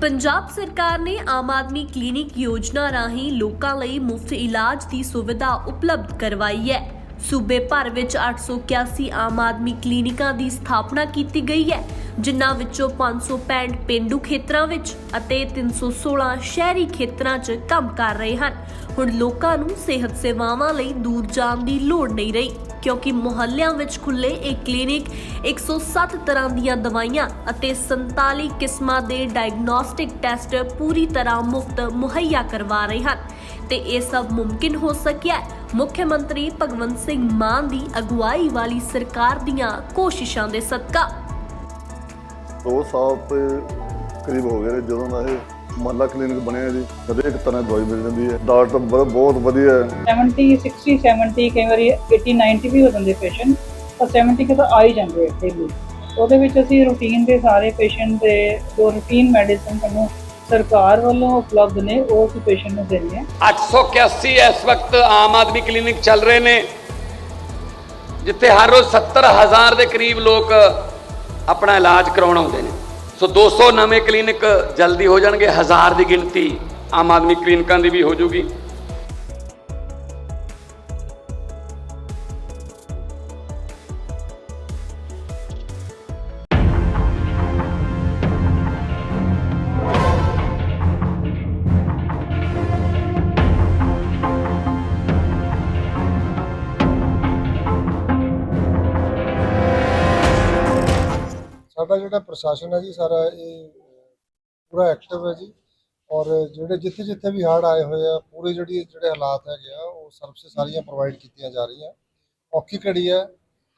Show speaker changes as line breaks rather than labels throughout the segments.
ਪੰਜਾਬ ਸਰਕਾਰ ਨੇ ਆਮ ਆਦਮੀ ਕਲੀਨਿਕ ਯੋਜਨਾ ਰਾਹੀਂ ਲੋਕਾਂ ਲਈ ਮੁਫਤ ਇਲਾਜ ਦੀ ਸੁਵਿਧਾ ਉਪਲਬਧ ਕਰਵਾਈ ਹੈ। ਸੂਬੇ ਭਰ ਵਿੱਚ 881 ਆਮ ਆਦਮੀ ਕਲੀਨਿਕਾਂ ਦੀ ਸਥਾਪਨਾ ਕੀਤੀ ਗਈ ਹੈ, ਜਿਨ੍ਹਾਂ ਵਿੱਚੋਂ 565 ਪਿੰਡੂ ਖੇਤਰਾਂ ਵਿੱਚ ਅਤੇ 316 ਸ਼ਹਿਰੀ ਖੇਤਰਾਂ 'ਚ ਕੰਮ ਕਰ ਰਹੇ ਹਨ। ਹੁਣ ਲੋਕਾਂ ਨੂੰ ਸਿਹਤ ਸੇਵਾਵਾਂ ਲਈ ਦੂਰ ਜਾਣ ਦੀ ਲੋੜ ਨਹੀਂ ਰਹੀ, ਕਿਉਂਕਿ ਮੁਹੱਲਿਆਂ ਵਿੱਚ ਖੁੱਲੇ ਇਹ ਕਲੀਨਿਕ 107 ਤਰ੍ਹਾਂ ਦੀਆਂ ਦਵਾਈਆਂ ਅਤੇ 47 ਕਿਸਮਾਂ ਦੇ ਡਾਇਗਨੋਸਟਿਕ ਟੈਸਟ ਪੂਰੀ ਤਰ੍ਹਾਂ ਮੁਫਤ ਮੁਹੱਈਆ ਕਰਵਾ ਰਹੇ ਹਨ। ਤੇ ਇਹ ਸਭ ਮੁਮਕਿਨ ਹੋ ਸਕਿਆ ਮੁੱਖ ਮੰਤਰੀ ਭਗਵੰਤ ਸਿੰਘ ਮਾਨ ਦੀ ਅਗਵਾਈ ਵਾਲੀ ਸਰਕਾਰ ਦੀਆਂ ਕੋਸ਼ਿਸ਼ਾਂ ਦੇ ਸਦਕਾ।
ਦੋ ਸਾਲ ਤੇ ਕਰੀਬ ਹੋ ਗਏ ਨੇ ਜਦੋਂ ਦਾ ਇਹ ਮਹੱਲਾ ਕਲੀਨਿਕ ਬਣਿਆ ਜੀ। ਹਰੇਕ ਤਰ੍ਹਾਂ ਦੀ ਦਵਾਈ ਮਿਲ ਜਾਂਦੀ ਹੈ। ਡਾਕਟਰ ਬਹੁਤ ਵਧੀਆ ਹੈ।
70 60 70 ਕਈ ਵਾਰੀ 80 90 ਵੀ ਹੋ ਜਾਂਦੇ ਪੇਸ਼ੈਂਟ ਪਰ 70 ਕੇ ਤਾਂ ਆ ਹੀ ਜਾਂਦੇ ਆ ਡੇਲੀ ਉਹਦੇ ਵਿੱਚ ਅਸੀਂ ਰੂਟੀਨ ਦੇ ਸਾਰੇ ਪੇਸ਼ੈਂਟ ਦੇ ਜੋ ਰੂਟੀਨ ਮੈਡੀਸਨ ਸਾਨੂੰ ਸਰਕਾਰ ਵੱਲੋਂ ਉਪਲਬਧ ਨੇ, ਉਹ ਅਸੀਂ ਪੇਸ਼ੈਂਟ ਨੂੰ ਦਿੰਦੇ ਹਾਂ।
881 ਇਸ ਵਕਤ ਆਮ ਆਦਮੀ ਕਲੀਨਿਕ ਚੱਲ ਰਹੇ ਨੇ, ਜਿੱਥੇ ਹਰ ਰੋਜ਼ 70000 ਦੇ ਕਰੀਬ ਲੋਕ ਆਪਣਾ ਇਲਾਜ ਕਰਾਉਣ ਆਉਂਦੇ ਨੇ। ਸੋ 200 ਨਵੇਂ ਕਲੀਨਿਕ ਜਲਦੀ ਹੋ ਜਾਣਗੇ, ਹਜ਼ਾਰ ਦੀ ਗਿਣਤੀ ਆਮ ਆਦਮੀ ਕਲੀਨਿਕਾਂ ਦੀ ਵੀ ਹੋ ਜੂਗੀ
ਸਾਡਾ ਜਿਹੜਾ ਪ੍ਰਸ਼ਾਸਨ ਹੈ ਜੀ, ਸਾਰਾ ਇਹ ਪੂਰਾ ਐਕਟਿਵ ਹੈ ਜੀ। ਔਰ ਜਿਹੜੇ ਜਿੱਥੇ ਜਿੱਥੇ ਵੀ ਹੜ੍ਹ ਆਏ ਹੋਏ ਆ, ਪੂਰੇ ਜਿਹੜੀ ਜਿਹੜੇ ਹਾਲਾਤ ਹੈਗੇ ਆ, ਉਹ ਸਰਵਿਸ ਸਾਰੀਆਂ ਪ੍ਰੋਵਾਈਡ ਕੀਤੀਆਂ ਜਾ ਰਹੀਆਂ। ਔਖੀ ਘੜੀ ਹੈ।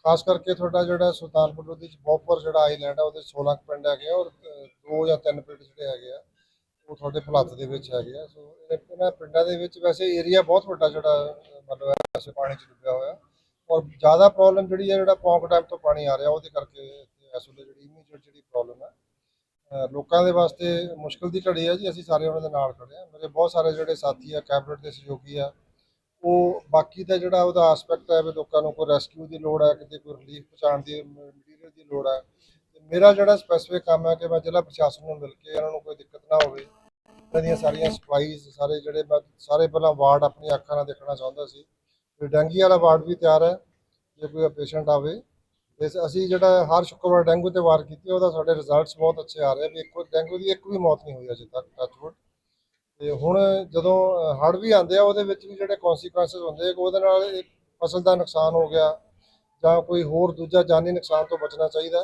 ਖਾਸ ਕਰਕੇ ਤੁਹਾਡਾ ਜਿਹੜਾ ਸੁਲਤਾਨਪੁਰ ਲੋਧੀ ਚ ਬੋਪਰ ਜਿਹੜਾ ਆਈਲੈਂਡ ਆ, ਉਹਦੇ 16 ਕੁ ਪਿੰਡ ਹੈਗੇ ਆ ਔਰ ਦੋ ਜਾਂ ਤਿੰਨ ਪਿੰਡ ਜਿਹੜੇ ਹੈਗੇ ਆ, ਉਹ ਤੁਹਾਡੇ ਭਲੱਤ ਦੇ ਵਿੱਚ ਹੈਗੇ ਆ। ਸੋ ਇਹ- ਇਹਨਾਂ ਪਿੰਡਾਂ ਦੇ ਵਿੱਚ ਵੈਸੇ ਏਰੀਆ ਬਹੁਤ ਵੱਡਾ ਜਿਹੜਾ, ਮਤਲਬ ਹੈ ਵੈਸੇ ਪਾਣੀ ਚ ਡੁੱਬਿਆ ਹੋਇਆ। ਔਰ ਜ਼ਿਆਦਾ ਪ੍ਰੋਬਲਮ ਜਿਹੜੀ ਹੈ, ਜਿਹੜਾ ਪੌਂਕ ਡੈਮ ਤੋਂ ਪਾਣੀ ਆ ਰਿਹਾ, ਉਹਦੇ ਕਰਕੇ ਇਸ ਵੇਲੇ ਜਿਹੜੀ ਇਮੀਡੀਏਟ ਜਿਹੜੀ ਪ੍ਰੋਬਲਮ ਹੈ ਲੋਕਾਂ ਦੇ ਵਾਸਤੇ ਮੁਸ਼ਕਲ ਦੀ ਘੜੀ ਹੈ ਜੀ, ਅਸੀਂ ਸਾਰੇ ਉਹਨਾਂ ਦੇ ਨਾਲ ਖੜੇ ਆ। ਮੇਰੇ ਬਹੁਤ ਸਾਰੇ ਜਿਹੜੇ ਸਾਥੀ ਆ ਕੈਬਨਿਟ ਦੇ ਸਹਿਯੋਗੀ ਆ, ਉਹ ਬਾਕੀ ਦਾ ਜਿਹੜਾ ਉਹਦਾ ਐਸਪੈਕਟ ਹੈ ਵੀ ਲੋਕਾਂ ਨੂੰ ਕੋਈ ਰੈਸਕਿਊ ਦੀ ਲੋੜ ਹੈ ਕਿਤੇ ਕੋਈ ਰਿਲੀਫ ਪਹੁੰਚਾਉਣ ਦੀ ਮਟੀਰੀਅਲ ਦੀ ਲੋੜ ਹੈ ਤੇ ਮੇਰਾ ਜਿਹੜਾ ਸਪੈਸੀਫਿਕ ਕੰਮ ਹੈ ਕਿ ਮੈਂ ਜ਼ਿਲ੍ਹਾ ਪ੍ਰਸ਼ਾਸਨ ਨੂੰ ਮਿਲ ਕੇ ਇਹਨਾਂ ਨੂੰ ਕੋਈ ਦਿੱਕਤ ਨਾ ਹੋਵੇ। ਇਹਨਾਂ ਦੀਆਂ ਸਾਰੀਆਂ ਸਪਲਾਈਜ਼ ਸਾਰੇ ਜਿਹੜੇ ਮੈਂ, ਸਾਰੇ ਪਹਿਲਾਂ ਵਾਰਡ ਆਪਣੀ ਅੱਖਾਂ ਨਾਲ ਦੇਖਣਾ ਚਾਹੁੰਦਾ ਸੀ। ਤੇ ਡੈਂਗੀ ਵਾਲਾ ਵਾਰਡ ਵੀ ਤਿਆਰ ਹੈ ਜੇ ਕੋਈ ਪੇਸ਼ੈਂਟ ਆਵੇ। ਇਸ ਅਸੀਂ ਜਿਹੜਾ ਹਰ ਸ਼ੁੱਕਰਵਾਰ ਡੈਂਗੂ ਤੇ ਵਾਰ ਕੀਤੀ ਉਹਦਾ ਸਾਡੇ ਰਿਜ਼ਲਟਸ ਬਹੁਤ ਅੱਛੇ ਆ ਰਹੇ ਵੀ ਇੱਕ ਡੈਂਗੂ ਦੀ ਇੱਕ ਵੀ ਮੌਤ ਨਹੀਂ ਹੋਈ ਅਜੇ ਤੱਕ ਟੱਚਵੁੱਡ ਤੇ ਹੁਣ ਜਦੋਂ ਹੜ੍ਹ ਵੀ ਆਉਂਦੇ ਆ, ਉਹਦੇ ਵਿੱਚ ਵੀ ਜਿਹੜੇ ਕਨਸੀਕੁਐਂਸਸ ਹੁੰਦੇ ਆ ਕਿ ਉਹਦੇ ਨਾਲ ਫਸਲ ਦਾ ਨੁਕਸਾਨ ਹੋ ਗਿਆ, ਜਾਂ ਕੋਈ ਹੋਰ ਦੂਜਾ ਜਾਨੀ ਨੁਕਸਾਨ ਤੋਂ ਬਚਣਾ ਚਾਹੀਦਾ।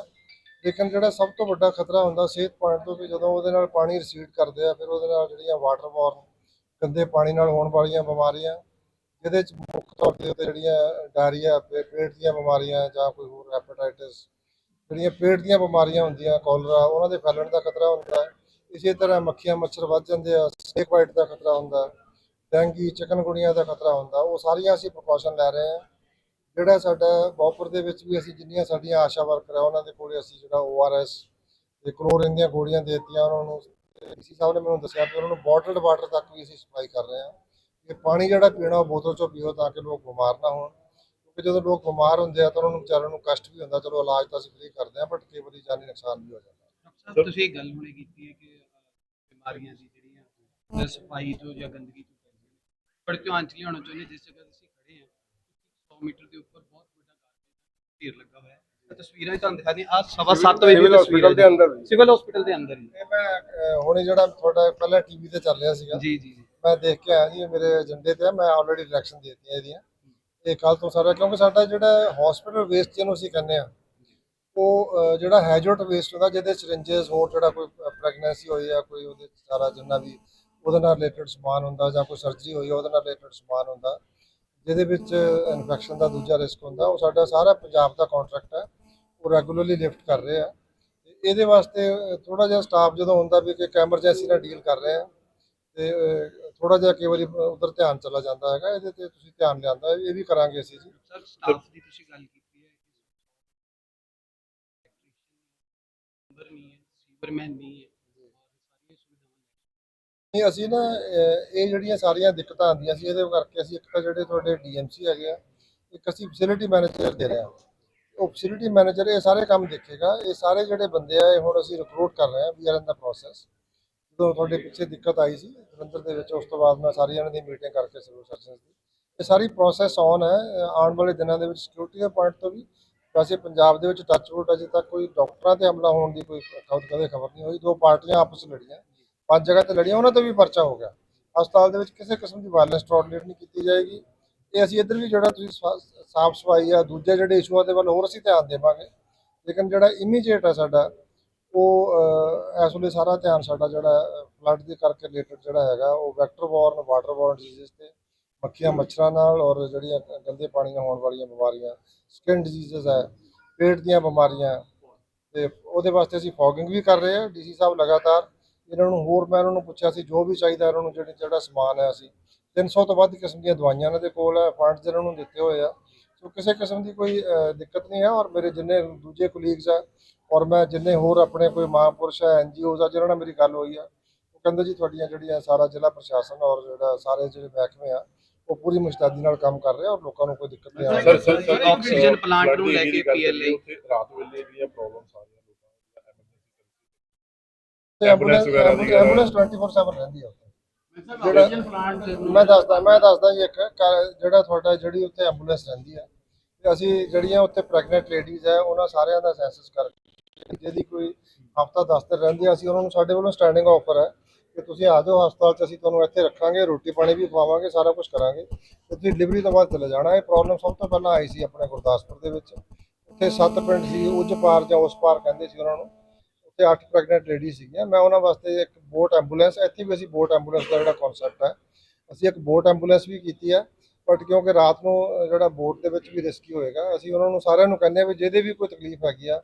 ਲੇਕਿਨ ਜਿਹੜਾ ਸਭ ਤੋਂ ਵੱਡਾ ਖਤਰਾ ਹੁੰਦਾ ਸਿਹਤ ਪੁਆਇੰਟ ਤੋਂ ਕਿ ਜਦੋਂ ਉਹਦੇ ਨਾਲ ਪਾਣੀ ਰਿਸੀਡ ਕਰਦੇ ਆ, ਫਿਰ ਉਹਦੇ ਨਾਲ ਜਿਹੜੀਆਂ ਵਾਟਰ ਬੋਰਨ ਗੰਦੇ ਪਾਣੀ ਨਾਲ ਹੋਣ ਵਾਲੀਆਂ ਬਿਮਾਰੀਆਂ ਜਿਹਦੇ ਚ ਮੁੱਖ ਤੌਰ ਤੇ ਉੱਤੇ ਜਿਹੜੀਆਂ ਡਾਇਰੀਆ, ਪੇ- ਪੇਟ ਦੀਆਂ ਬਿਮਾਰੀਆਂ ਜਾਂ ਕੋਈ ਹੋਰ ਹੈਪੇਟਾਈਟਿਸ ਜਿਹੜੀਆਂ ਪੇਟ ਦੀਆਂ ਬਿਮਾਰੀਆਂ ਹੁੰਦੀਆਂ ਕੋਲਰਾ ਉਹਨਾਂ ਦੇ ਫੈਲਣ ਦਾ ਖਤਰਾ ਹੁੰਦਾ ਹੈ। ਇਸੇ ਤਰ੍ਹਾਂ ਮੱਖੀਆਂ, ਮੱਛਰ ਵੱਧ ਜਾਂਦੇ ਆ ਸੇਕ ਵਾਈਟ ਦਾ ਖਤਰਾ ਹੁੰਦਾ ਹੈ, ਡੈਂਗੀ ਚਿਕਨਗੁਣੀਆ ਦਾ ਖਤਰਾ ਹੁੰਦਾ, ਉਹ ਸਾਰੀਆਂ ਅਸੀਂ ਪ੍ਰੀਕਾਸ਼ਨ ਲੈ ਰਹੇ ਹਾਂ। ਜਿਹੜਾ ਸਾਡਾ ਬੌਪਰ ਦੇ ਵਿੱਚ ਵੀ ਅਸੀਂ ਜਿੰਨੀਆਂ ਸਾਡੀਆਂ ਆਸ਼ਾ ਵਰਕਰ ਆ, ਉਹਨਾਂ ਦੇ ਕੋਲੇ ਅਸੀਂ ਜਿਹੜਾ ORS ਤੇ ਕਲੋਰੀਨ ਦੀਆਂ ਗੋਲੀਆਂ ਦੇ ਦਿੱਤੀਆਂ, ਉਹਨਾਂ ਨੂੰ ਡੀਸੀ ਸਾਹਿਬ ਨੇ ਮੈਨੂੰ ਦੱਸਿਆ ਕਿ ਉਹਨਾਂ ਨੂੰ ਬੋਟਲਡ ਵਾਟਰ ਤੱਕ ਵੀ ਅਸੀਂ ਸਪਲਾਈ ਕਰ ਰਹੇ ਹਾਂ। ਕਿ ਪਾਣੀ ਜਿਹੜਾ ਪੀਣਾ ਉਹ ਬੋਤਲ ਚੋਂ ਪੀਓ ਤਾਂ ਕਿ ਲੋਕ ਬਿਮਾਰ ਨਾ ਹੋਣ। ਕਿਉਂਕਿ ਜਦੋਂ ਲੋਕ ਬਿਮਾਰ ਹੁੰਦੇ ਆ ਤਾਂ ਉਹਨਾਂ ਨੂੰ ਵਿਚਾਰਿਆਂ ਨੂੰ ਕਸ਼ਟ ਵੀ ਹੁੰਦਾ ਚਲੋ ਇਲਾਜ ਤਾਂ ਅਸੀਂ ਫ੍ਰੀ ਕਰਦੇ ਹਾਂ ਬਟ ਕਈ ਵਾਰੀ ਜਾਨੀ ਨੁਕਸਾਨ ਵੀ ਹੋ ਜਾਂਦਾ।
ਡਾਕਟਰ ਤੁਸੀਂ ਇਹ ਗੱਲ ਹੁਣੇ ਕੀਤੀ ਹੈ ਕਿ ਬਿਮਾਰੀਆਂ ਦੀ ਜਿਹੜੀਆਂ ਸਫ਼ਾਈ ਤੋਂ ਜਾਂ ਗੰਦਗੀ ਤੋਂ ਪੈਂਦੀਆਂ ਨੇ ਪਰ ਧਿਆਨ ਚ ਲਿਆਉਣਾ ਚਾਹੁੰਦੇ ਜਿਸ ਜਗ੍ਹਾ ਤੇ ਅਸੀਂ ਖੜੇ ਹਾਂ 100 ਮੀਟਰ ਦੇ ਉੱਪਰ ਬਹੁਤ ਵੱਡਾ ਗਾਰਬੇਜ ਢੇਰ ਲੱਗਾ ਹੋਇਆ ਹੈ। ਇਹ ਤਸਵੀਰਾਂ ਹੀ ਤੁਹਾਨੂੰ ਦਿਖਾਉਂਦੇ ਆ ਸਵਾ 7 ਵਜੇ ਦੀ ਤਸਵੀਰ
ਦੇ ਅੰਦਰ
ਸਿਵਲ ਹਸਪੀਟਲ ਦੇ ਅੰਦਰ ਹੀ।
ਇਹ ਮੈਂ ਹੁਣੇ ਜਿਹੜਾ ਤੁਹਾਡਾ ਪਹਿਲਾਂ ਟੀਵੀ ਤੇ ਚੱਲ ਰਿਹਾ ਸੀਗਾ।
ਜੀ ਜੀ ਜੀ।
ਮੈਂ ਦੇਖ ਕੇ ਆਇਆ ਜੀ ਇਹ ਮੇਰੇ ਏਜੰਡੇ ਤੇ ਆ ਮੈਂ ਆਲਰੇਡੀ ਡਾਇਰੈਕਸ਼ਨ ਦੇ ਦਿੱਤੀਆਂ ਇਹਦੀਆਂ। ਇਹ ਕੱਲ ਤੋਂ ਸਾਰਾ ਕਿਉਂਕਿ ਸਾਡਾ ਜਿਹੜਾ ਹਸਪੀਟਲ ਵੇਸਟ ਜਿਹਨੂੰ ਅਸੀਂ ਕਹਿੰਦੇ ਆ ਉਹ ਅਹ, ਜਿਹੜਾ ਹੈਜੋਟ ਵੇਸਟ ਹੁੰਦਾ ਜਿਹਦੇ ਸਿਰਿੰਜਸ ਹੋਰ ਜਿਹੜਾ ਕੋਈ ਪ੍ਰੈਗਨੈਂਸੀ ਹੋਈ ਆ ਕੋਈ ਉਹਦੇ 'ਚ ਸਾਰਾ ਜਿੰਨਾ ਵੀ ਉਹਦੇ ਨਾਲ ਰਿਲੇਟਡ ਸਮਾਨ ਹੁੰਦਾ ਜਾਂ ਕੋਈ ਸਰਜਰੀ ਹੋਈ ਆ, ਉਹਦੇ ਨਾਲ ਰਿਲੇਟਡ ਸਮਾਨ ਹੁੰਦਾ ਜਿਹਦੇ ਵਿੱਚ ਇਨਫੈਕਸ਼ਨ ਦਾ ਦੂਜਾ ਰਿਸਕ ਹੁੰਦਾ ਉਹ ਸਾਡਾ ਸਾਰਾ ਪੰਜਾਬ ਦਾ ਕੰਟਰੈਕਟ ਹੈ ਉਹ ਰੈਗੂਲਰਲੀ ਲਿਫਟ ਕਰ ਰਹੇ ਆ। ਤੇ ਇਹਦੇ ਵਾਸਤੇ ਥੋੜਾ ਜਿਹਾ ਸਟਾਫ ਜਦੋਂ ਹੁੰਦਾ ਵੀ ਕਿ ਐਮਰਜੈਂਸੀ ਨਾਲ ਡੀਲ ਕਰ ਰਹੇ ਆ ਤੇ ਥੋੜਾ ਜਿਹਾ ਕਈ ਵਾਰੀ ਉਧਰ ਧਿਆਨ ਚਲਾ ਜਾਂਦਾ ਹੈਗਾ ਇਹਦੇ ਤੇ ਤੁਸੀਂ ਧਿਆਨ ਲਿਆਂਦਾ ਇਹ ਵੀ ਕਰਾਂਗੇ ਅਸੀਂ ਜੀ।
ਸਰ ਸਟਾਫ ਦੀ ਤੁਸੀਂ ਗੱਲ ਕੀਤੀ ਹੈ ਨੰਬਰ ਨਹੀਂ ਹੈ ਸੀਵਰਮੈਨ ਨਹੀਂ ਹੈ ਔਰ ਸਾਰੀਆਂ ਸੁਵਿਧਾਵਾਂ
ਨਹੀਂ ਅਸੀਂ ਨਾ ਇਹ ਜਿਹੜੀਆਂ ਸਾਰੀਆਂ ਦਿੱਕਤਾਂ ਆਉਂਦੀਆਂ ਸੀ ਇਹਦੇ ਕਰਕੇ ਅਸੀਂ ਇੱਕ ਤਾਂ ਜਿਹੜੇ ਤੁਹਾਡੇ ਡੀਐਮਸੀ ਹੈਗੇ ਆ ਇੱਕ ਅਸੀਂ ਫੈਸਿਲਿਟੀ ਮੈਨੇਜਰ ਦੇ ਰਹੇ ਹਾਂ। ਉਹ ਫੈਸਿਲਿਟੀ ਮੈਨੇਜਰ ਇਹ ਸਾਰੇ ਕੰਮ ਦੇਖੇਗਾ ਇਹ ਸਾਰੇ ਜਿਹੜੇ ਬੰਦੇ ਆ ਇਹ ਹੁਣ ਅਸੀਂ ਰਿਕਰੂਟ ਕਰ ਰਹੇ ਹਾਂ ਵੀ ਆਰ ਇਨ ਦਾ ਪ੍ਰੋਸੈਸ ਜਦੋਂ ਤੁਹਾਡੇ ਪਿੱਛੇ ਦਿੱਕਤ ਆਈ ਸੀ, ਜਲੰਧਰ ਦੇ ਵਿੱਚ, ਉਸ ਤੋਂ ਬਾਅਦ ਮੈਂ ਸਾਰੀ ਇਹਨਾਂ ਦੀ ਮੀਟਿੰਗ ਕਰਕੇ ਸਿਵਲ ਸਰਜਨ ਦੀ। ਇਹ ਸਾਰੀ ਪ੍ਰੋਸੈਸ ਔਨ ਹੈ। ਆਉਣ ਵਾਲੇ ਦਿਨਾਂ ਦੇ ਵਿੱਚ ਸਿਕਿਉਰਿਟੀ ਦੇ ਪੁਆਇੰਟ ਤੋਂ ਵੀ ਵੈਸੇ ਪੰਜਾਬ ਦੇ ਵਿੱਚ ਟੱਚ ਟੱਚਵੁੱਡ ਅਜੇ ਤੱਕ ਕੋਈ ਡਾਕਟਰਾਂ ਤੇ ਹਮਲਾ ਹੋਣ ਦੀ ਕੋਈ ਕਦੇ ਖਬਰ ਨਹੀਂ ਹੋਈ। ਦੋ ਪਾਰਟੀਆਂ ਆਪਸ ਵਿੱਚ ਲੜੀਆਂ। ਪੰਜ ਜਗ੍ਹਾ ਤੇ ਲੜੀਆਂ, ਉਹਨਾਂ ਤੇ ਵੀ ਪਰਚਾ ਹੋ ਗਿਆ। ਹਸਪਤਾਲ ਦੇ ਵਿੱਚ ਕਿਸੇ ਕਿਸਮ ਦੀ ਵਾਇਲੈਂਸ ਟੋਲਰੇਟ ਨਹੀਂ ਕੀਤੀ ਜਾਏਗੀ। ਤੇ ਅਸੀਂ ਇੱਧਰ ਵੀ ਜਿਹੜਾ ਤੁਸੀਂ ਸਾਫ਼ ਸਫ਼ਾਈ ਆ, ਦੂਜੇ ਜਿਹੜੇ ਇਸ਼ੂਆਂ ਦੇ ਵੱਲ ਹੋਰ ਅਸੀਂ ਧਿਆਨ ਦੇਵਾਂਗੇ। ਲੇਕਿਨ ਜਿਹੜਾ ਇਮੀਡੀਏਟ ਆ ਸਾਡਾ ਉਹ ਇਸ ਵੇਲੇ ਸਾਰਾ ਧਿਆਨ ਸਾਡਾ ਜਿਹੜਾ ਫਲੱਡ ਦੇ ਕਰਕੇ ਰਿਲੇਟਡ ਜਿਹੜਾ ਹੈਗਾ, ਉਹ vector borne water borne disease ਤੇ ਮੱਖੀਆਂ ਮੱਛਰਾਂ ਨਾਲ ਔਰ ਜਿਹੜੀਆਂ ਗੰਦੇ ਪਾਣੀ ਨਾਲ ਹੋਣ ਵਾਲੀਆਂ ਬਿਮਾਰੀਆਂ ਸਕਿਨ ਡਿਜ਼ੀਜ਼ਸ ਹੈ, ਪੇਟ ਦੀਆਂ ਬਿਮਾਰੀਆਂ ਤੇ ਉਹਦੇ ਵਾਸਤੇ ਅਸੀਂ ਫੋਗਿੰਗ ਵੀ ਕਰ ਰਹੇ ਹਾਂ ਡੀਸੀ ਸਾਹਿਬ ਲਗਾਤਾਰ ਇਹਨਾਂ ਨੂੰ ਹੋਰ, ਮੈਂ ਉਹਨਾਂ ਨੂੰ ਪੁੱਛਿਆ ਸੀ, ਜੋ ਵੀ ਚਾਹੀਦਾ ਇਹਨਾਂ ਨੂੰ, ਜਿਹੜਾ ਜਿਹੜਾ ਸਮਾਨ ਹੈ ਅਸੀਂ 300 ਤੋਂ ਵੱਧ ਕਿਸਮ ਦੀਆਂ ਦਵਾਈਆਂ ਇਹਨਾਂ ਦੇ ਕੋਲ ਹੈ ਫੰਡਸ ਇਹਨਾਂ ਨੂੰ ਦਿੱਤੇ ਹੋਏ ਆ। ਸੋ ਕਿਸੇ ਕਿਸਮ ਦੀ ਕੋਈ ਦਿੱਕਤ ਨਹੀਂ ਹੈ ਔਰ ਮੇਰੇ ਜਿੰਨੇ ਦੂਜੇ ਕੁਲੀਗਸ ਆ ਔਰ ਮੈਂ ਜਿੰਨੇ ਹੋਰ ਆਪਣੇ ਕੋਈ ਮਹਾਂਪੁਰਸ਼ ਹੈ ਐਨਜੀਓਜ਼ ਆ ਜਿਹਨਾਂ ਨਾਲ ਮੇਰੀ ਗੱਲ ਹੋਈ ਆ ਉਹ ਕਹਿੰਦੇ ਜੀ ਤੁਹਾਡੀਆਂ ਜਿਹੜੀਆਂ ਸਾਰਾ ਜ਼ਿਲ੍ਹਾ ਪ੍ਰਸ਼ਾਸਨ ਔਰ ਜਿਹੜਾ ਸਾਰੇ ਜਿਹੜੇ ਮਹਿਕਮੇ ਆ ਉਹ ਪੂਰੀ ਮੁਸ਼ਤੈਦੀ ਨਾਲ ਕੰਮ ਕਰ ਰਹੇ ਆ ਔਰ ਲੋਕਾਂ ਨੂੰ ਕੋਈ ਦਿੱਕਤ ਨਹੀਂ ਆ ਰਹੀ
sir, sir, sir, oxygen plant ਨੂੰ ਲੈ ਕੇ
ਉੱਥੇ ਰਾਤ ਵੇਲੇ ਦੀਆਂ ਪ੍ਰੋਬਲਮ ਸਾਰੀਆਂ ਲੋਕਾਂ ਨੂੰ ਐਮਰਜੈਂਸੀ ਐਂਬੂਲੈਂਸ ਵਗੈਰਾ।
ਐਂਬੂਲੈਂਸ 24/7 ਰਹਿੰਦੀ ਆ ਉੱਥੇ ਜਿਹੜਾ ਮੈਂ ਦੱਸਦਾ ਮੈਂ ਦੱਸਦਾ ਜੀ ਇੱਕ ਕ- ਜਿਹੜਾ ਤੁਹਾਡਾ ਜਿਹੜੀ ਉੱਥੇ ਐਂਬੂਲੈਂਸ ਰਹਿੰਦੀ ਆ ਤੇ ਅਸੀਂ ਜਿਹੜੀਆਂ ਉੱਥੇ ਪ੍ਰੈਗਨੈਂਟ ਲੇਡੀਜ਼ ਆ ਉਹਨਾਂ ਸਾਰਿਆਂ ਦਾ ਸੈਂਸਸ ਕਰਕੇ ਜਿਹਦੀ ਕੋਈ ਹਫਤਾ 10 ਦਿਨ ਰਹਿੰਦੀ ਆ ਅਸੀਂ ਉਹਨਾਂ ਨੂੰ ਸਾਡੇ ਵੱਲੋਂ ਸਟੈਂਡਿੰਗ ਆਫਰ ਹੈ ਕਿ ਤੁਸੀਂ ਆ ਜਾਓ ਹਸਪਤਾਲ 'ਚ ਅਸੀਂ ਤੁਹਾਨੂੰ ਇੱਥੇ ਰੱਖਾਂਗੇ ਰੋਟੀ ਪਾਣੀ ਵੀ ਖਵਾਵਾਂਗੇ ਸਾਰਾ ਕੁਝ ਕਰਾਂਗੇ ਤੇ ਤੁਸੀਂ ਡਿਲੀਵਰੀ ਤੋਂ ਬਾਅਦ ਚਲੇ ਜਾਣਾ। ਇਹ ਪ੍ਰੋਬਲਮ ਸਭ ਤੋਂ ਪਹਿਲਾਂ ਆਈ ਸੀ ਆਪਣੇ ਗੁਰਦਾਸਪੁਰ ਦੇ ਵਿੱਚ। ਉੱਥੇ ਸੱਤ ਪਿੰਡ ਸੀ ਉੱਜ ਪਾਰ ਜਾਂ ਉਸ ਪਾਰ ਕਹਿੰਦੇ ਸੀ ਉਹਨਾਂ ਨੂੰ। ਉੱਥੇ ਅੱਠ ਪ੍ਰੈਗਨੈਂਟ ਲੇਡੀ ਸੀਗੀਆਂ। ਮੈਂ ਉਹਨਾਂ ਵਾਸਤੇ ਇੱਕ ਬੋਟ ਐਂਬੂਲੈਂਸ ਇੱਥੇ ਵੀ ਅਸੀਂ ਬੋਟ ਐਂਬੂਲੈਂਸ ਦਾ ਜਿਹੜਾ ਕਨਸੈਪਟ ਹੈ, ਅਸੀਂ ਇੱਕ ਬੋਟ ਐਂਬੂਲੈਂਸ ਵੀ ਕੀਤੀ ਹੈ ਬਟ ਕਿਉਂਕਿ ਰਾਤ ਨੂੰ ਜਿਹੜਾ ਬੋਟ ਦੇ ਵਿੱਚ ਵੀ ਰਿਸਕੀ ਹੋਏਗਾ, ਅਸੀਂ ਉਹਨਾਂ ਨੂੰ ਸਾਰਿਆਂ ਨੂੰ ਕਹਿੰਦੇ ਆ ਵੀ ਜਿਹਦੇ ਵੀ ਕੋਈ ਤਕਲੀਫ ਹੈਗੀ ਆ,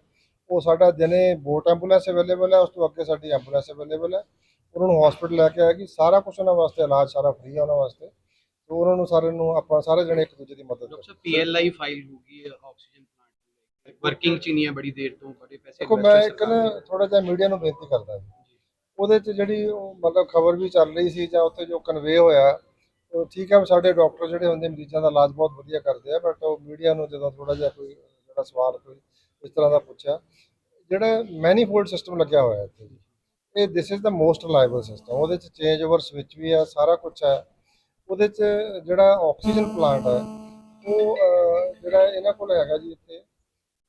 ਉਹ ਸਾਡਾ ਦਿਨੇ ਬੋਟ ਐਂਬੂਲੈਂਸ ਅਵੇਲੇਬਲ ਹੈ, ਉਸ ਤੋਂ ਅੱਗੇ ਸਾਡੀ ਐਂਬੂਲੈਂਸ ਅਵੇਲੇਬਲ ਹੈ। ਉਹਨਾਂ ਨੂੰ ਹਸਪੀਟਲ ਲੈ ਕੇ ਆਏਗੀ, ਸਾਰਾ ਕੁਝ ਉਹਨਾਂ ਵਾਸਤੇ, ਇਲਾਜ ਸਾਰਾ ਫ੍ਰੀ ਆ ਉਹਨਾਂ ਵਾਸਤੇ। ਤੇ ਉਹਨਾਂ ਨੂੰ ਸਾਰਿਆਂ ਨੂੰ ਆਪਾਂ ਸਾਰੇ ਜਣੇ ਇੱਕ ਦੂਜੇ ਦੀ ਮਦਦ
ਡਾਕਟਰ ਸਾਹਿਬ
ਕਰਾਂਗੇ
ਪੀਐਲਆਈ ਫਾਈਲ ਹੋ ਗਈ ਆਕਸੀਜਨ ਵਰਕਿੰਗ ਚ ਨਹੀਂ ਹੈ ਬੜੀ ਦੇਰ ਤੋਂ ਬੜੇ ਪੈਸੇ
ਦੇਖੋ ਮੈਂ ਇੱਕ ਨਾ ਥੋੜਾ ਜਿਹਾ ਮੀਡੀਆ ਨੂੰ ਬੇਨਤੀ ਕਰਦਾ ਜੀ। ਉਹਦੇ 'ਚ ਜਿਹੜੀ ਉਹ ਮਤਲਬ ਖਬਰ ਵੀ ਚੱਲ ਰਹੀ ਸੀ ਜਾਂ ਉੱਥੇ ਜੋ ਕਨਵੇ ਹੋਇਆ ਉਹ ਠੀਕ ਹੈ ਸਾਡੇ ਡਾਕਟਰ ਜਿਹੜੇ ਹੁੰਦੇ ਮਰੀਜ਼ਾਂ ਦਾ ਇਲਾਜ ਬਹੁਤ ਵਧੀਆ ਕਰਦੇ ਆ ਬਟ ਉਹ ਮੀਡੀਆ ਨੂੰ ਜਦੋਂ ਥੋੜਾ ਜਿਹਾ ਕੋਈ ਜਿਹੜਾ ਸਵਾਲ ਕੋਈ ਇਸ ਤਰ੍ਹਾਂ ਦਾ ਪੁੱਛਿਆ ਜਿਹੜਾ ਮੈਨੀਫੋਲਡ ਸਿਸਟਮ ਲੱਗਿਆ ਹੋਇਆ ਇੱਥੇ ਜੀ। ਇਹ this is the most reliable system ਉਹਦੇ 'ਚ ਚੇਂਜ ਓਵਰ ਸਵਿਚ ਵੀ ਆ ਸਾਰਾ ਕੁਝ ਹੈ ਉਹਦੇ 'ਚ ਜਿਹੜਾ ਆਕਸੀਜਨ ਪਲਾਂਟ ਹੈ ਉਹ ਅਹ, ਜਿਹੜਾ ਇਹਨਾਂ ਕੋਲ ਹੈਗਾ ਜੀ ਇੱਥੇ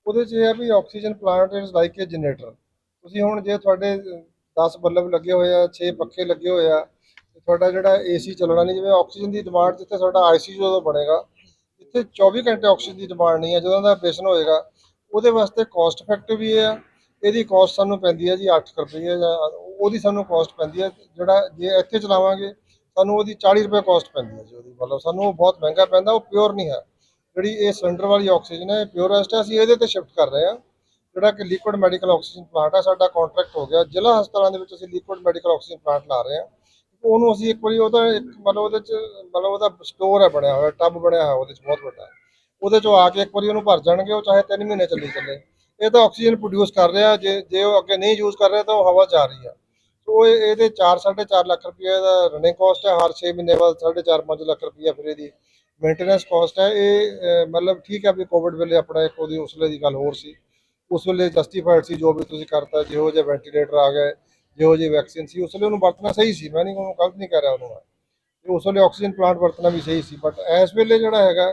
ਉਹਦੇ 'ਚ ਇਹ ਆ ਵੀ oxygen plant is like uh generator ਤੁਸੀਂ ਹੁਣ ਜੇ ਤੁਹਾਡੇ 10 ਬੱਲਬ ਲੱਗੇ ਹੋਏ ਆ 6 ਪੱਖੇ ਲੱਗੇ ਹੋਏ ਆ ਤੁਹਾਡਾ ਜਿਹੜਾ ਏਸੀ ਚੱਲਣਾ ਨਹੀਂ, ਜਿਵੇਂ ਆਕਸੀਜਨ ਦੀ ਡਿਮਾਂਡ ਜਿੱਥੇ ਤੁਹਾਡਾ ਆਈਸੀਯੂ ਜਦੋਂ ਬਣੇਗਾ, ਜਿੱਥੇ 24 ਘੰਟੇ ਆਕਸੀਜਨ ਦੀ ਡਿਮਾਂਡ ਨਹੀਂ ਹੈ ਜਦੋਂ ਦਾ ਆਪਰੇਸ਼ਨ ਹੋਏਗਾ, ਉਹਦੇ ਵਾਸਤੇ ਕਾਸਟ ਇਫੈਕਟਿਵ ਵੀ ਹੈ ਇਹਦੀ ਕਾਸਟ ਸਾਨੂੰ ਪੈਂਦੀ ਹੈ ਜੀ 8 ਰੁਪਏ ਜਾਂ ਉਹਦੀ ਸਾਨੂੰ ਕਾਸਟ ਪੈਂਦੀ ਹੈ ਜਿਹੜਾ ਜੇ ਇੱਥੇ ਚਲਾਵਾਂਗੇ, ਸਾਨੂੰ ਉਹਦੀ 40 ਰੁਪਏ ਕਾਸਟ ਪੈਂਦੀ ਹੈ ਜੀ ਉਹਦੀ, ਮਤਲਬ ਸਾਨੂੰ ਉਹ ਬਹੁਤ ਮਹਿੰਗਾ ਪੈਂਦਾ, ਉਹ ਪਿਓਰ ਨਹੀਂ ਹੈ ਜਿਹੜੀ ਇਹ ਸਿਲੰਡਰ ਵਾਲੀ ਆਕਸੀਜਨ ਹੈ ਪਿਓਰੈਸਟ ਹੈ, ਅਸੀਂ ਇਹਦੇ ਤੇ ਸ਼ਿਫਟ ਕਰ ਰਹੇ ਹਾਂ। ਜਿਹੜਾ ਕਿ ਲਿਕੁਇਡ ਮੈਡੀਕਲ ਆਕਸੀਜਨ ਪਲਾਂਟ ਹੈ, ਸਾਡਾ ਕੰਟਰੈਕਟ ਹੋ ਗਿਆ। ਜ਼ਿਲ੍ਹਾ ਹਸਪਤਾਲਾਂ ਦੇ ਵਿੱਚ ਅਸੀਂ ਲਿਕੁਇਡ ਮੈਡੀਕਲ ਆਕਸੀਜਨ ਪਲਾਂਟ ਲਾ ਰਹੇ ਹਾਂ। ਉਹਨੂੰ ਅਸੀਂ ਇੱਕ ਵਾਰੀ ਉਹਦਾ ਇੱਕ ਮਤਲਬ ਉਹਦੇ ਚ, ਮਤਲਬ ਉਹਦਾ ਸਟੋਰ ਹੈ ਬਣਿਆ ਹੋਇਆ ਟੱਬ ਬਣਿਆ ਹੋਇਆ, ਉਹਦੇ ਚ ਬਹੁਤ ਵੱਡਾ ਉਹਦੇ ਚੋਂ ਆ ਕੇ ਇੱਕ ਵਾਰੀ ਉਹਨੂੰ ਭਰ ਜਾਣਗੇ, ਉਹ ਚਾਹੇ 3 ਮਹੀਨੇ ਚੱਲੀ ਚੱਲੇ। ਇਹ ਤਾਂ ਆਕਸੀਜਨ ਪ੍ਰੋਡਿਊਸ ਕਰ ਰਿਹਾ, ਜੇ ਜੇ ਉਹ ਅੱਗੇ ਨਹੀਂ ਯੂਜ਼ ਕਰ ਰਿਹਾ, ਤਾਂ ਉਹ ਹਵਾ 'ਚ ਆ ਰਹੀ ਆ ਸੋ ਇਹ, ਇਹਦੇ 4 4.5 ਲੱਖ ਰੁਪਏ ਦਾ ਰਨਿੰਗ ਕਾਸਟ ਹੈ। ਹਰ 6 ਮਹੀਨੇ ਬਾਅਦ 4.5 5 ਲੱਖ ਰੁਪਏ ਫਿਰ ਇਹਦੀ ਮੇਨਟੇਨੈਂਸ ਕਾਸਟ ਹੈ, ਇਹ ਮਤਲਬ ਠੀਕ ਹੈ ਵੀ ਕੋਵਿਡ ਵੇਲੇ ਆਪਣਾ ਇੱਕ ਉਹਦੀ ਉਸਲੇ ਦੀ ਗੱਲ ਹੋਰ ਸੀ। ਉਸ ਵੇਲੇ ਜਸਟੀਫਾਈਡ ਸੀ ਜੋ ਵੀ ਤੁਸੀਂ ਕਰਤਾ, ਜਿਹੋ ਜਿਹੇ ਵੈਂਟੀਲੇਟਰ ਆ ਗਏ, ਜਿਹੋ ਜਿਹੀ ਵੈਕਸੀਨ ਸੀ, ਉਸ ਵੇਲੇ ਉਹਨੂੰ ਵਰਤਣਾ ਸਹੀ ਸੀ। ਮੈਂ ਨਹੀਂ ਉਹਨੂੰ ਗਲਤ ਨਹੀਂ ਕਹਿ ਰਿਹਾ ਉਹਨੂੰ ਤੇ ਉਸ ਵੇਲੇ ਆਕਸੀਜਨ ਪਲਾਂਟ ਵਰਤਣਾ ਵੀ ਸਹੀ ਸੀ ਬਟ ਇਸ ਵੇਲੇ ਜਿਹੜਾ ਹੈਗਾ,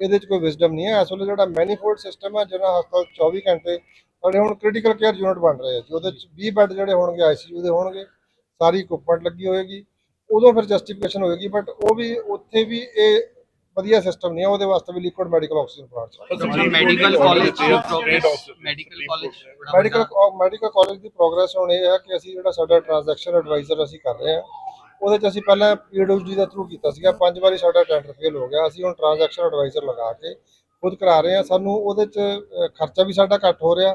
ਇਹਦੇ 'ਚ ਕੋਈ ਵਿਜ਼ਡਮ ਨਹੀਂ ਹੈ। ਇਸ ਵੇਲੇ ਜਿਹੜਾ ਮੈਨੀਫੋਲਡ ਸਿਸਟਮ ਹੈ ਜਿਹੜਾ ਹਸਪਤਾਲ 24 ਘੰਟੇ ਸਾਡੇ ਹੁਣ ਕ੍ਰਿਟੀਕਲ ਕੇਅਰ ਯੂਨਿਟ ਬਣ ਰਹੇ ਆ ਜੀ। ਉਹਦੇ 'ਚ 20 ਬੈੱਡ ਜਿਹੜੇ ਹੋਣਗੇ ਆਈਸੀਯੂ ਦੇ ਹੋਣਗੇ, ਸਾਰੀ ਇਕਵਿਪਮੈਂਟ ਲੱਗੀ ਹੋਏਗੀ। ਉਦੋਂ ਫਿਰ ਜਸਟੀਫਿਕੇਸ਼ਨ ਹੋਏਗੀ ਬਟ ਉਹ ਵੀ ਉੱਥੇ ਵੀ ਇਹ ਵਧੀਆ ਸਿਸਟਮ ਨਹੀਂ ਹੈ ਉਹਦੇ ਵਾਸਤੇ ਵੀ ਲਿਕੁਇਡ ਮੈਡੀਕਲ ਆਕਸੀਜਨ ਪਲਾਂਟ ਚਾਹੀਦਾ।
Medical college progress medical college
medical medical college ਦੀ ਪ੍ਰੋਗਰੈਸ ਹੁਣ ਇਹ ਹੈ ਕਿ ਅਸੀਂ ਜਿਹੜਾ ਸਾਡਾ ਟ੍ਰਾਂਜੈਕਸ਼ਨ ਐਡਵਾਈਜ਼ਰ ਅਸੀਂ ਕਰ ਰਹੇ ਹਾਂ ਉਹਦੇ 'ਚ ਅਸੀਂ ਪਹਿਲਾਂ ਪੀਡਬਲਯੂਡੀ ਦਾ ਥਰੂ ਕੀਤਾ ਸੀਗਾ ਪੰਜ ਵਾਰੀ ਸਾਡਾ ਟੈਂਡਰ ਫੇਲ ਹੋ ਗਿਆ ਅਸੀਂ ਹੁਣ ਟ੍ਰਾਂਜੈਕਸ਼ਨ ਐਡਵਾਈਜ਼ਰ ਲਗਾ ਕੇ ਖੁਦ ਕਰਾ ਰਹੇ ਹਾਂ ਸਾਨੂੰ ਉਹਦੇ 'ਚ ਖਰਚਾ ਵੀ ਸਾਡਾ ਘੱਟ ਹੋ ਰਿਹਾ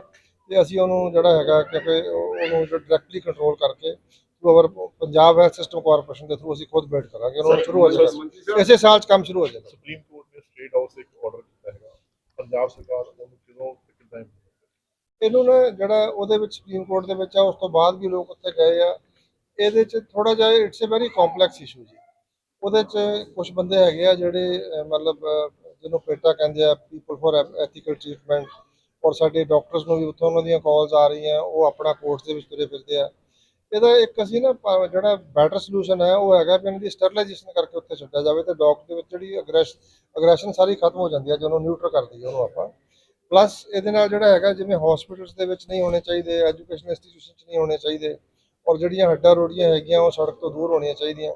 ਤੇ ਅਸੀਂ ਉਹਨੂੰ ਜਿਹੜਾ ਹੈਗਾ ਕਿ ਕਿ ਉਹ- ਉਹਨੂੰ ਡਾਇਰੈਕਟਲੀ ਕੰਟਰੋਲ ਕਰਕੇ our Punjab health system corporation ਦੇ ਥਰੂ ਅਸੀਂ ਖੁਦ ਬਿਲਡ ਕਰਾਂਗੇ ਉਹਨਾਂ ਨੂੰ ਸ਼ੁਰੂ ਹੋ ਜਾਏਗਾ ਇਸੇ ਸਾਲ 'ਚ ਕੰਮ ਸ਼ੁਰੂ ਹੋ ਜਾਏਗਾ
ਸੁਪਰੀਮ ਕੋਰਟ ਨੇ ਸਟੇਟ ਹਾਊਸ ਇੱਕ ਆਰਡਰ ਕੀਤਾ ਹੈਗਾ। ਪੰਜਾਬ ਸਰਕਾਰ ਉਹਨੂੰ ਕਿਦੋਂ ਕਿੱਦਾਂ?
ਇਹਨੂੰ ਨਾ ਜਿਹੜਾ ਉਹਦੇ ਵਿੱਚ ਸੁਪਰੀਮ ਕੋਰਟ ਦੇ ਵਿੱਚ ਆ ਉਸ ਤੋਂ ਬਾਅਦ ਵੀ ਲੋਕ ਉੱਥੇ ਗਏ ਆ। ਇਹਦੇ 'ਚ ਥੋੜਾ ਜਿਹਾ it's uh very complex issue ਜੀ। ਉਹਦੇ 'ਚ ਕੁਝ ਬੰਦੇ ਹੈਗੇ ਆ ਜਿਹੜੇ ਮਤਲਬ ਜਿਹਨੂੰ ਪੇਟਾ ਕਹਿੰਦੇ ਆ ਪੀਪਲ ਫॉर ਐਥੀਕਲ ਟ੍ਰੀਟਮੈਂਟ ਔਰ ਸਾਡੇ ਡਾਕਟਰਸ ਨੂੰ ਵੀ ਉੱਥੋਂ ਉਹਨਾਂ ਦੀਆਂ ਕਾਲਸ ਆ ਰਹੀਆਂ ਉਹ ਆਪਣਾ ਕੋਰਟਸ ਦੇ ਵਿੱਚ ਤੁਰੇ ਫਿਰਦੇ ਆ। ਇਹਦਾ ਇੱਕ ਅਸੀਂ ਨਾ ਪ- ਜਿਹੜਾ ਬੈਟਰ ਸੋਲੂਸ਼ਨ ਹੈ ਉਹ ਹੈਗਾ ਵੀ ਇਹਨਾਂ ਦੀ ਸਟਰਲਾਈਜੇਸ਼ਨ ਕਰਕੇ ਉੱਥੇ ਛੱਡਿਆ ਜਾਵੇ ਤੇ ਡੌਗ ਦੇ ਵਿੱਚ ਜਿਹੜੀ ਅਗਰੈਸ਼ ਅਗਰੈਸ਼ਨ ਸਾਰੀ ਖਤਮ ਹੋ ਜਾਂਦੀ ਹੈ ਜਦੋਂ ਨਿਊਟਰ ਕਰਦੀ ਹੈ ਉਹਨੂੰ ਆਪਾਂ। ਪਲੱਸ ਇਹਦੇ ਨਾਲ ਜਿਹੜਾ ਹੈਗਾ ਜਿਵੇਂ ਹਸਪੀਟਲਸ ਦੇ ਵਿੱਚ ਨਹੀਂ ਹੋਣੇ ਚਾਹੀਦੇ ਐਜੂਕੇਸ਼ਨ ਇੰਸਟੀਟਿਊਸ਼ਨ 'ਚ ਨਹੀਂ ਹੋਣੇ ਚਾਹੀਦੇ ਔਰ ਜਿਹੜੀਆਂ ਹੱਡਾਂ ਰੋੜੀਆਂ ਹੈਗੀਆਂ ਉਹ ਸੜਕ ਤੋਂ ਦੂਰ ਹੋਣੀਆਂ ਚਾਹੀਦੀਆਂ।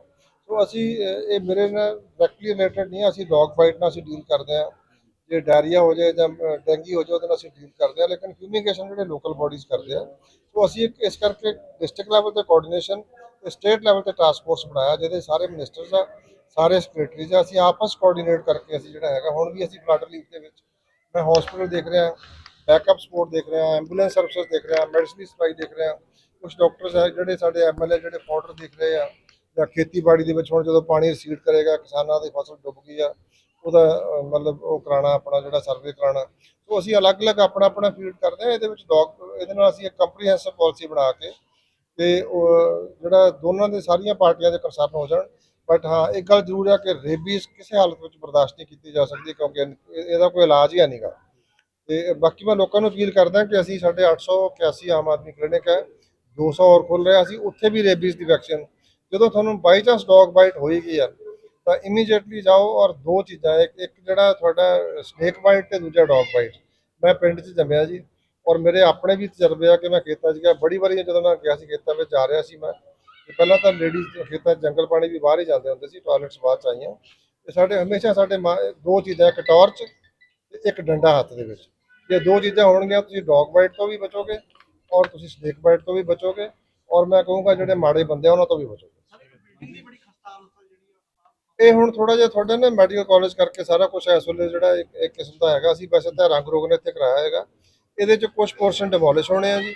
ਸੋ ਅਸੀਂ ਅਹ, ਇਹ ਮੇਰੇ ਨਾਲ ਡਾਇਰੈਕਟਲੀ ਰਿਲੇਟਡ ਨਹੀਂ ਹੈ, ਅਸੀਂ ਡੌਗ ਫਾਈਟ ਨਾਲ ਅਸੀਂ ਡੀਲ ਕਰਦੇ ਹਾਂ। ਜੇ ਡਾਇਰੀਆ ਹੋ ਜਾਏ ਜਾਂ ਅਹ, ਡੈਂਗੀ ਹੋ ਜਾਏ ਉਹਦੇ ਨਾਲ ਅਸੀਂ ਡੀਲ ਕਰਦੇ ਹਾਂ ਲੇਕਿਨ ਫਿਊਮੀਗੇਸ਼ਨ ਜਿਹੜੇ ਲੋਕਲ ਬਾਡੀਜ਼ ਕਰਦੇ ਆ ਸੋ ਅਸੀਂ ਇੱਕ ਇਸ ਕਰਕੇ ਡਿਸਟ੍ਰਿਕਟ ਲੈਵਲ ਤੇ ਕੋਆਰਡੀਨੇਸ਼ਨ ਤੇ ਸਟੇਟ ਲੈਵਲ ਤੇ ਟਾਸਕ ਫੋਰਸ ਬਣਾਇਆ ਜਿਹਦੇ ਸਾਰੇ ਮਿਨਿਸਟਰਸ ਆ ਸਾਰੇ ਸੈਕਟਰੀਜ਼ ਆ ਅਸੀਂ ਆਪਸ ਕੋਆਰਡੀਨੇਟ ਕਰਕੇ ਅਸੀਂ ਜਿਹੜਾ ਹੈਗਾ ਹੁਣ ਵੀ ਅਸੀਂ ਫਲੱਡ ਰਿਲੀਫ ਦੇ ਵਿੱਚ ਮੈਂ ਹਸਪੀਟਲ ਦੇਖ ਰਿਹਾ ਬੈਕਅਪ ਸਪੋਰਟ ਦੇਖ ਰਿਹਾ ਐਂਬੂਲੈਂਸ ਸਰਵਿਸ ਦੇਖ ਰਿਹਾ ਮੈਡੀਸਨ ਸਪਲਾਈ ਦੇਖ ਰਿਹਾ ਕੁਝ ਡਾਕਟਰਸ ਹੈ ਜਿਹੜੇ ਸਾਡੇ ਐਮਐਲਏ ਜਿਹੜੇ ਫੋਟਰ ਦੇਖ ਰਹੇ ਆ ਜਾਂ ਖੇਤੀਬਾੜੀ ਦੇ ਵਿੱਚ ਹੁਣ ਜਦੋਂ ਪਾਣੀ ਰਸੀਡ ਕਰੇਗਾ ਕਿਸਾਨਾਂ ਦੀ ਫਸਲ ਡੁੱਬ ਗਈ ਆ ਉਹਦਾ ਮਤਲਬ ਉਹ ਕਰਾਣਾ, ਆਪਣਾ ਜਿਹੜਾ ਸਰਵੇ ਕਰਾਣਾ। ਸੋ ਅਸੀਂ ਅਲੱਗ-ਅਲੱਗ ਆਪਣਾ ਆਪਣਾ ਫੀਲਡ ਕਰਦੇ ਹਾਂ। ਇਹਦੇ ਵਿੱਚ ਡੌਗ ਇਹਦੇ ਨਾਲ ਅਸੀਂ ਇੱਕ ਕੰਪਰੀਹੈਂਸਿਵ ਪਾਲਿਸੀ ਬਣਾ ਕੇ ਤੇ ਜਿਹੜਾ ਦੋਨਾਂ ਦੇ ਸਾਰੀਆਂ ਪਾਰਟੀਆਂ ਦੇ ਕੰਸਰਨ ਹੋ ਜਾਣ। ਬਟ ਹਾਂ, ਇੱਕ ਗੱਲ ਜ਼ਰੂਰ ਆ ਕਿ ਰੇਬੀਜ਼ ਕਿਸੇ ਹਾਲਤ ਵਿੱਚ ਬਰਦਾਸ਼ਤ ਨਹੀਂ ਕੀਤੀ ਜਾ ਸਕਦੀ ਕਿਉਂਕਿ ਇਹਦਾ ਕੋਈ ਇਲਾਜ ਹੀ ਹੈ ਨਹੀਂਗਾ ਤੇ ਬਾਕੀ ਮੈਂ ਲੋਕਾਂ ਨੂੰ ਅਪੀਲ ਕਰਦਾ ਕਿ ਅਸੀਂ ਸਾਡੇ 881 ਆਮ ਆਦਮੀ ਕਲੀਨਿਕ ਹੈ। 200 ਹੋਰ ਖੁੱਲ ਰਿਹਾ। ਅਸੀਂ ਉੱਥੇ ਵੀ ਰੇਬੀਜ਼ ਦੀ ਵੈਕਸੀਨ ਜਦੋਂ ਤੁਹਾਨੂੰ ਬਾਈ ਚਾਂਸ ਡੌਗ ਬਾਈਟ ਹੋਏਗੀ ਯਾਰ ਤਾਂ ਇਮੀਡੀਏਟਲੀ ਜਾਓ ਔਰ ਦੋ ਚੀਜ਼ਾਂ, ਇੱਕ ਇੱਕ ਜਿਹੜਾ ਤੁਹਾਡਾ ਸਨੇਕ ਬਾਈਟ ਤੇ ਦੂਜਾ ਡੌਗ ਬਾਈਟ ਮੈਂ ਪਿੰਡ 'ਚ ਜੰਮਿਆ ਜੀ ਔਰ ਮੇਰੇ ਆਪਣੇ ਵੀ ਤਜਰਬੇ ਆ ਕਿ ਮੈਂ ਖੇਤਾਂ 'ਚ ਗਿਆ। ਬੜੀ ਵਾਰੀ ਜਦੋਂ ਮੈਂ ਗਿਆ ਸੀ ਖੇਤਾਂ ਵਿੱਚ, ਜਾ ਰਿਹਾ ਸੀ ਮੈਂ। ਤੇ ਪਹਿਲਾਂ ਤਾਂ ਲੇਡੀਜ਼ ਖੇਤਾਂ ਜੰਗਲ ਪਾਣੀ ਵੀ ਬਾਹਰ ਹੀ ਜਾਂਦੇ ਹੁੰਦੇ ਸੀ ਟਾਇਲਟਸ ਬਾਅਦ 'ਚ ਆਈਆਂ। ਤੇ ਸਾਡੇ ਹਮੇਸ਼ਾ ਸਾਡੇ ਮਾਂ- ਦੋ ਚੀਜ਼ਾਂ, ਇੱਕ ਟਾਰਚ ਤੇ ਇੱਕ ਡੰਡਾ ਹੱਥ ਦੇ ਵਿੱਚ। ਇਹ ਦੋ ਚੀਜ਼ਾਂ ਹੋਣਗੀਆਂ, ਤੁਸੀਂ ਡੌਗ ਬਾਈਟ ਤੋਂ ਵੀ ਬਚੋਗੇ ਔਰ ਤੁਸੀਂ ਸਨੇਕ ਬਾਈਟ ਤੋਂ ਵੀ ਬਚੋਗੇ ਔਰ ਮੈਂ ਕਹੂੰਗਾ ਜਿਹੜੇ ਮਾੜੇ ਬੰਦੇ ਆ, ਉਹਨਾਂ ਤੋਂ ਵੀ ਬਚੋਗੇ। ਇਹ ਹੁਣ ਥੋੜਾ ਜਿਹਾ ਤੁਹਾਡੇ ਨਾ ਮੈਡੀਕਲ ਕਾਲਜ ਕਰਕੇ ਸਾਰਾ ਕੁਝ ਇਸ ਵੇਲੇ ਜਿਹੜਾ ਇੱਕ ਇੱਕ ਕਿਸਮ ਦਾ ਹੈਗਾ ਅਸੀਂ ਵੈਸੇ ਤਾਂ ਰੰਗ ਰੋਗ ਨੇ ਇੱਥੇ ਕਰਾਇਆ ਹੈਗਾ। ਇਹਦੇ ਚ ਕੁਝ ਪੋਰਸ਼ਨ ਡਿਮੋਲਿਸ਼ ਹੋਣੇ ਆ ਜੀ।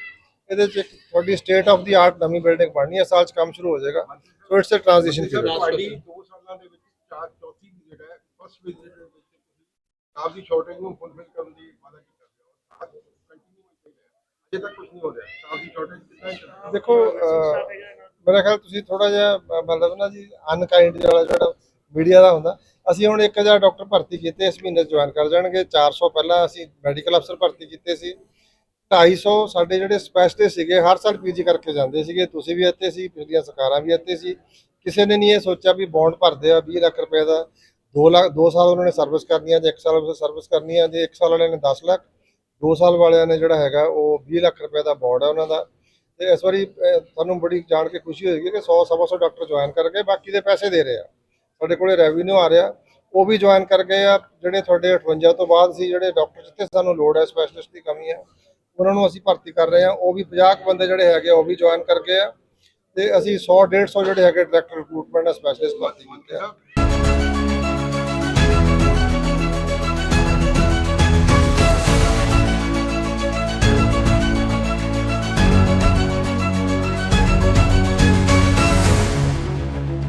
ਇਹਦੇ ਚ ਇੱਕ ਤੁਹਾਡੀ ਸਟੇਟ ਆਫ ਦੀ ਆਰਟ ਨਵੀਂ ਬਿਲਡਿੰਗ ਬਣਨੀ ਹੈ ਸਾਲ ਚ ਕੰਮ ਸ਼ੁਰੂ ਹੋ ਜਾਏਗਾ। So it's a transition period
ਤੁਹਾਡੀ 2 ਸਾਲਾਂ ਦੇ ਵਿੱਚ ਚਾਰ ਚੌਥੀ ਵਿਜ਼ਿਟ ਹੈ ਫਸਟ ਵਿਜ਼ਿਟ ਦੇ ਵਿੱਚ ਤੁਸੀਂ ਦੀ ਸ਼ਾਰਟੇਜ ਨੂੰ ਫੁੱਲਫਿਲ ਕਰਨ ਦੀ ਵਾਅਦਾ ਕੀਤਾ ਗਿਆ ਕੰਟੀਨਿਊ ਅਜੇ ਤੱਕ ਕੁਝ ਨਹੀਂ ਹੋ ਰਿਹਾ। ਦੀ ਸ਼ਾਰਟੇਜ ਕਿੰਨਾ
ਦੇਖੋ ਮੇਰਾ ਖਿਆਲ ਤੁਸੀਂ ਥੋੜਾ ਜਿਹਾ ਮਤਲਬ ਨਾ ਜੀ ਅਨਕਾਈਂਡ ਵਾਲਾ ਜਿਹੜਾ ਮੀਡੀਆ ਦਾ ਹੁੰਦਾ। ਅਸੀਂ ਹੁਣ 1000 ਡਾਕਟਰ ਭਰਤੀ ਕੀਤੇ, ਇਸ ਮਹੀਨੇ ਜੁਆਇਨ ਕਰ ਜਾਣਗੇ। 400 ਪਹਿਲਾਂ ਅਸੀਂ ਮੈਡੀਕਲ ਅਫਸਰ ਭਰਤੀ ਕੀਤੇ ਸੀ। 250 ਸਾਡੇ ਜਿਹੜੇ ਸਪੈਸ਼ਲਿਸਟ ਸੀਗੇ, ਹਰ ਸਾਲ ਪੀਜੀ ਕਰਕੇ ਜਾਂਦੇ ਸੀਗੇ। ਤੁਸੀਂ ਵੀ ਇੱਥੇ ਸੀ, ਪਿਛਲੀਆਂ ਸਰਕਾਰਾਂ ਵੀ ਇੱਥੇ ਸੀ। ਕਿਸੇ ਨੇ ਨਹੀਂ ਇਹ ਸੋਚਿਆ ਵੀ ਬੌਂਡ ਭਰਦੇ ਆ 20 ਲੱਖ ਰੁਪਏ ਦਾ। 2 ਲੱਖ 2 ਸਾਲ ਉਹਨਾਂ ਨੇ ਸਰਵਿਸ ਕਰਨੀ ਆ ਜੇ 1 ਸਾਲ ਸਰਵਿਸ ਕਰਨੀ ਆ ਜੇ 1 ਸਾਲ ਵਾਲਿਆਂ ਨੇ 10 ਲੱਖ। 2 ਸਾਲ ਵਾਲਿਆਂ ਨੇ ਜਿਹੜਾ ਹੈਗਾ, ਉਹ 20 ਲੱਖ ਰੁਪਏ ਦਾ ਬੌਂਡ ਹੈ ਉਹਨਾਂ ਦਾ। ਤੇ ਇਸ ਵਾਰੀ ਤੁਹਾਨੂੰ ਬੜੀ ਜਾਣ ਕੇ ਖੁਸ਼ੀ ਹੋਏਗੀ ਕਿ 100 ਸਵਾ ਸੌ ਡਾਕਟਰ ਜੁਆਇਨ ਕਰਕੇ ਬਾਕੀ ਦੇ ਪੈਸੇ ਦੇ ਰਹੇ ਆ। ਸਾਡੇ ਕੋਲੇ ਰੈਵਨਿਊ ਆ ਰਿਹਾ ਉਹ ਵੀ ਜੁਆਇਨ ਕਰ ਗਏ ਆ। ਜਿਹੜੇ ਤੁਹਾਡੇ 58 ਤੋਂ ਬਾਅਦ ਸੀ ਜਿਹੜੇ ਡਾਕਟਰ ਜਿੱਥੇ ਸਾਨੂੰ ਲੋੜ ਹੈ ਸਪੈਸ਼ਲਿਸਟ ਦੀ ਕਮੀ ਹੈ ਉਹਨਾਂ ਨੂੰ ਅਸੀਂ ਭਰਤੀ ਕਰ ਰਹੇ ਹਾਂ। ਉਹ ਵੀ 50 ਕੁ ਬੰਦੇ ਜਿਹੜੇ ਹੈਗੇ ਆ, ਉਹ ਵੀ ਜੁਆਇਨ ਕਰ ਗਏ ਆ। ਤੇ ਅਸੀਂ 100 150 ਜਿਹੜੇ ਹੈਗੇ ਡਾਇਰੈਕਟਰ ਰਿਕਰੂਟਮੈਂਟ ਸਪੈਸ਼ਲਿਸਟ ਭਰਤੀ ਕੀਤੇ ਆ।